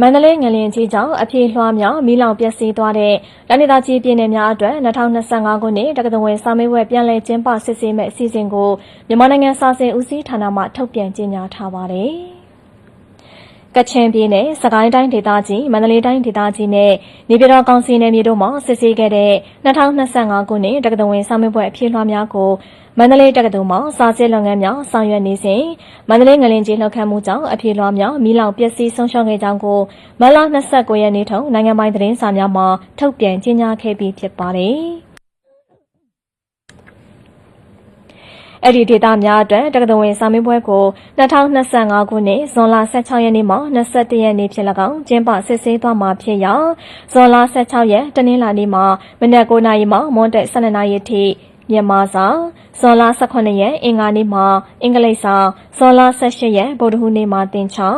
မန္တလေးငလျင်ကြီးကြောင့်အပြေလွှားမြောက်မီးလောင်ပျက်စီးသွားတဲ့ရန်ဒေသကြီးပြည်နယ်များအတွက်2025ခုနှစ်တက္ကသိုလ်ဝင်စာမေးပွဲပြန်လည်ကျင်းပစစ်ဆေးမဲ့အစီအစဉ်ကိုမြန်မာနိုင်ငံစာစဉ်ဦးစီးဌာနမှထုတ်ပြန်ကြေညာထားပါတယ်။ ကချင်ပြည်နယ်စကိုင်းတိုင်းဒေသကြီးမန္တလေးတိုင်းဒေသကြီးနဲ့နေပြည်တော်ကောင်စီနယ်မြေတို့မှာစစ်ဆေးခဲ့တဲ့2025ခုနှစ်တက္ကသိုလ်ဝင်စာမေးပွဲအပြေလွှားများကိုမန္တလေးတက္ကသိုလ်မှာစာစစ်လုပ်ငန်းများဆောင်ရွက်နေစဉ်မန္တလေးငလင်ကြီးလှုပ်ခတ်မှုကြောင့်အပြေလွှားများမိလောင်ပျက်စီးဆုံးရှုံးခဲ့ကြောင်းကိုမလ29ရက်နေ့ထုနိုင်ငံပိုင်သတင်းစာများမှာထုတ်ပြန်ကြေညာခဲ့ပြီးဖြစ်ပါတယ်။ အဲ့ဒီဒေတာများအတွက်တက္ကသိုလ်ဝင်စာမေးပွဲကို2025ခုနှစ်ဇွန်လ16ရက်နေ့မှ21ရက်နေ့ဖြစ်၎င်းကျင်းပစစ်ဆေးသွားမှာဖြစ်ရာဇွန်လ16ရက်တနင်္လာနေ့မှာမနက်9:00နာရီမှမွန်းတက်12:00နာရီထိ မြန်မာစာဇွန်လ18ရက်အင်္ဂါနေ့မှာအင်္ဂလိပ်စာဇွန်လ18ရက်ဗုဒ္ဓဟူးနေ့မှာသင်္ချာ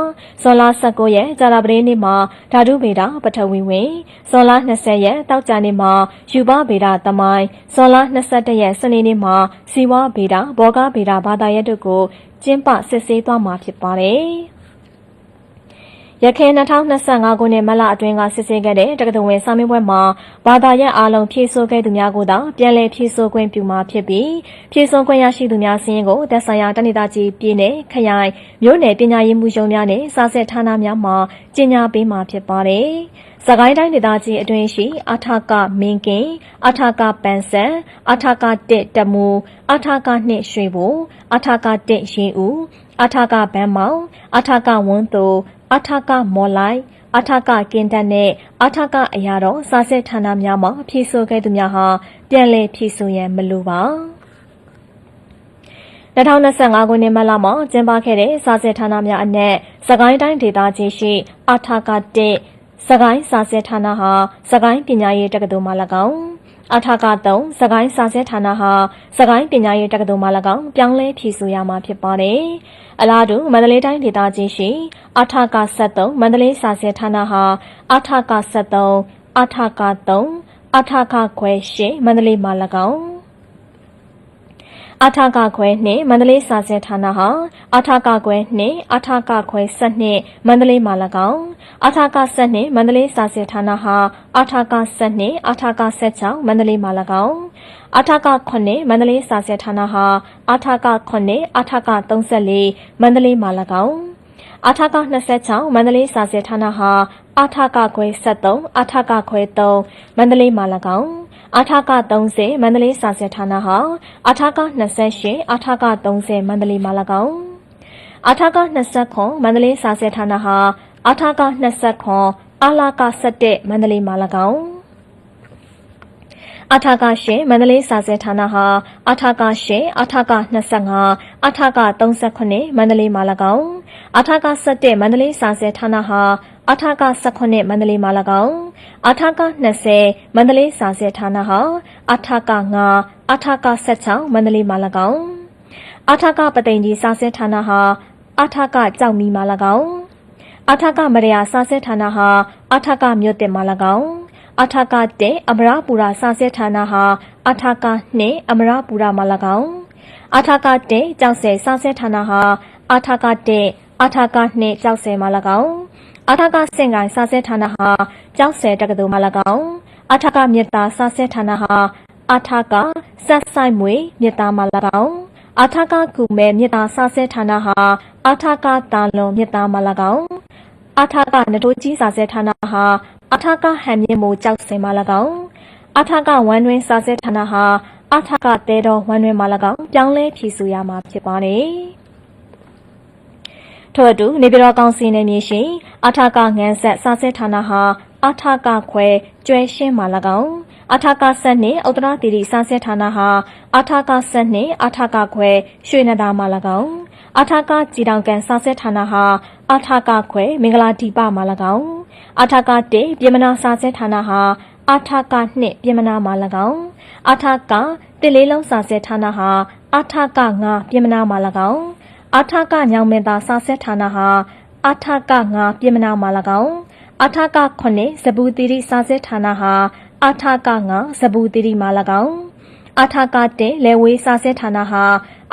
ဇွန်လ19ရက်ကြာသပတေးနေ့မှာဓာတုဗေဒပထဝီဝင်ဇွန်လ20ရက်တောက်ကြနေ့မှာယူဘဗေဒသမိုင်းဇွန်လ21ရက်စနေနေ့မှာဇီဝဗေဒဘောဂဗေဒဘာသာရပ်တို့ကိုကျင်းပစစ်ဆေးသွားမှာဖြစ်ပါတယ်။ ရခိုင်2025ခုနှစ်မလအတွင်းကစစ်ဆေးခဲ့တဲ့တက္ကသိုလ်ဝင်စာမေးပွဲမှာဘာသာရပ်အားလုံးဖြည့်ဆို့ခဲ့သူများကိုသာပြန်လည်ဖြည့်ဆို့ခွင့်ပြုမှာဖြစ်ပြီးဖြည့်ဆို့ခွင့်ရရှိသူများစည်းရင်းကိုသက်ဆိုင်ရာတနိဒာကြီးပြည်နယ်ခရိုင်မြို့နယ်ပညာရေးမှုရုံးများနဲ့စာဆက်ဌာနများမှကြီးညာပေးမှာဖြစ်ပါတယ်။စကိုင်းတိုင်းဒေသကြီးအတွင်းရှိအထာကမင်းကင်အထာကပန်ဆန်အထာကတက်တမူအထာကနှစ်ရွှေဘူအထာကတက်ရင်ဦးအထာကဘန်းမောင်အထာကဝန်းသူ အထကမော်လိုက်အထကကင်းတက်နဲ့အထကအရာတော်စာစစ်ဌာနများမှာဖြည့်ဆို့ခဲ့သူများဟာပြန်လည်ဖြည့်ဆို့ရန်မလိုပါ2025ခုနှစ်မလမှာကျင်းပခဲ့တဲ့စာစစ်ဌာနများအနက်စကိုင်းတိုင်းဒေသကြီးရှိအထကတက်စကိုင်းစာစစ်ဌာနဟာစကိုင်းပညာရေးတက္ကသိုလ်မှ၎င်း အထာက3စကိုင်းစာစစ်ဌာနဟာစကိုင်းပညာရေးတက္ကသိုလ်မှ၎င်းပြောင်းလဲဖြည့်ဆို့ရမှာဖြစ်ပါတယ်။အလားတူမန္တလေးတိုင်းဒေသကြီးရှိအထာက73မန္တလေးစာစစ်ဌာနဟာအထာက73အထာက3အထာကခွဲ8မန္တလေးမှာ၎င်း အထာကခွဲနှင့်မန္တလေးစာစစ်ဌာနဟာအထာကခွဲနှင့်အထာကခွဲ7နှင့်မန္တလေးမှာ၎င်းအထာက7နှင့်မန္တလေးစာစစ်ဌာနဟာအထာက7နှင့်အထာက16မန္တလေးမှာ၎င်းအထာက9မန္တလေးစာစစ်ဌာနဟာအထာက9အထာက34မန္တလေးမှာ၎င်းအထာက26မန္တလေးစာစစ်ဌာနဟာအထာကခွဲ73အထာကခွဲ3မန္တလေးမှာ၎င်း အထာက30မန္တလေးစာစစ်ဌာနဟာအထာက28အထာက30မန္တလေးမှာ၎င်းအထာက29မန္တလေးစာစစ်ဌာနဟာအထာက29အလာက17မန္တလေးမှာ၎င်းအထာကရှင်မန္တလေးစာစစ်ဌာနဟာအထာကရှင်အထာက25အထာက39မန္တလေးမှာ၎င်းအထာက17မန္တလေးစာစစ်ဌာနဟာအထာက18မန္တလေးမှာ၎င်း အထာက20မန္တလေးစာစစ်ဌာနဟာအထာက9အထာက16မန္တလေးမှာ၎င်းအထာကပသိမ်ကြီးစာစစ်ဌာနဟာအထာကကြောက်မီမှာ၎င်းအထာကမရယာစာစစ်ဌာနဟာအထာကမြို့တင်မှာ၎င်းအထာကတဲ့အမရပူရာစာစစ်ဌာနဟာအထာက2အမရပူရာမှာ၎င်းအထာကတဲ့ကြောက်ဆယ်စာစစ်ဌာနဟာအထာကတဲ့အထာက2ကြောက်ဆယ်မှာ၎င်းအထကစင်ကိုင်စာဆက်ဌာနဟာ ကျောက်ဆယ်တက္ကသိုလ်မှ၎င်းအထကမြစ်သားစာဆက်ဌာနဟာအထကဆက်ဆိုင်မွေမြစ်သားမှ၎င်းအထကကူမဲမြစ်သားစာဆက်ဌာနဟာအထကတာလွန်မြစ်သားမှ၎င်းအထကနတိုးကြီးစာဆက်ဌာနဟာအထကဟန်မြင့်မို့ကြောက်စင်မှ၎င်းအထကဝမ်းတွင်းစာဆက်ဌာနဟာအထကတဲတော်ဝမ်းတွင်းမှ၎င်းပြောင်းလဲဖြည့်ဆူရမှာဖြစ်ပါတယ် ထို့အတူနေပြည်တော်ကောင်စီနယ်မြေရှိအထာကငန်းဆက်စာစစ်ဌာနဟာအထာကခွဲကျွဲရှင်းမှာ၎င်းအထာကဆက်နှင့်ဥတ္တရတီရီစာစစ်ဌာနဟာအထာကဆက်နှင့်အထာကခွဲရွှေနဒါမှာ၎င်းအထာကကြည်တောင်ကန်စာစစ်ဌာနဟာအထာကခွဲမင်္ဂလာဒီပမှာ၎င်းအထာကတေပြည်မနာစာစစ်ဌာနဟာအထာကနှစ်ပြည်မနာမှာ၎င်းအထာကတစ်လေးလုံးစာစစ်ဌာနဟာအထာကငါပြည်မနာမှာ၎င်း အာထကညောင်မင်းသားစာဆက်ဌာနဟာအာထက9ပြည်မနာမှာ၎င်းအာထက9ဇဘူတိရိစာဆက်ဌာနဟာအာထက9ဇဘူတိရိမှာ၎င်းအာထက1လေဝေးစာဆက်ဌာနဟာ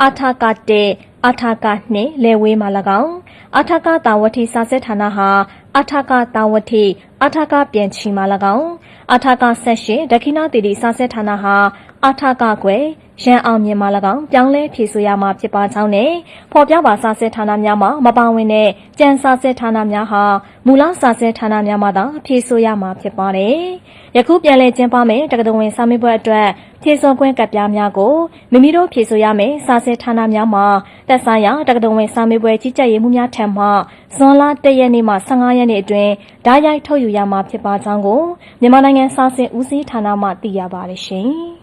အာထက1အာထက2လေဝေးမှာ၎င်းအထကတာဝတိစာစစ်ဌာနဟာအထကတာဝတိအထကပြန်ချီမှာ၎င်းအထကဆက်ရှိဒက္ခိဏတီတီစာစစ်ဌာနဟာအထကကွယ် ရန်အောင်မြင်မှာ၎င်းပြောင်းလဲဖြည့်ဆို့ရမှာဖြစ်ပါကြောင်းနဲ့ဖော်ပြပါစာစစ်ဌာနများမှာမပါဝင်တဲ့ကြံစာစစ်ဌာနများဟာမူလစာစစ်ဌာနများမှာသာဖြည့်ဆို့ရမှာဖြစ်ပါတယ်။ယခုပြန်လည်ကျင်းပမယ့်တက္ကသိုလ်ဝင်စာမေးပွဲအတွက်ဖြည့်ဆို့ခွင့်ကပ်ပြားများကိုမိမိတို့ဖြည့်ဆို့ရမယ့်စာစစ်ဌာနများမှာသက်ဆိုင်ရာတက္ကသိုလ်ဝင်စာမေးပွဲကြီးကြပ်ရေးမှုများထံမှဇွန်လ၁ရက်နေ့မှ15ရက်နေ့အတွင်းဓာတ်ရိုက်ထုတ်ယူရမှာဖြစ်ပါကြောင်းကိုမြန်မာနိုင်ငံစာစစ်ဦးစီးဌာနမှသိရပါတယ်ရှင်။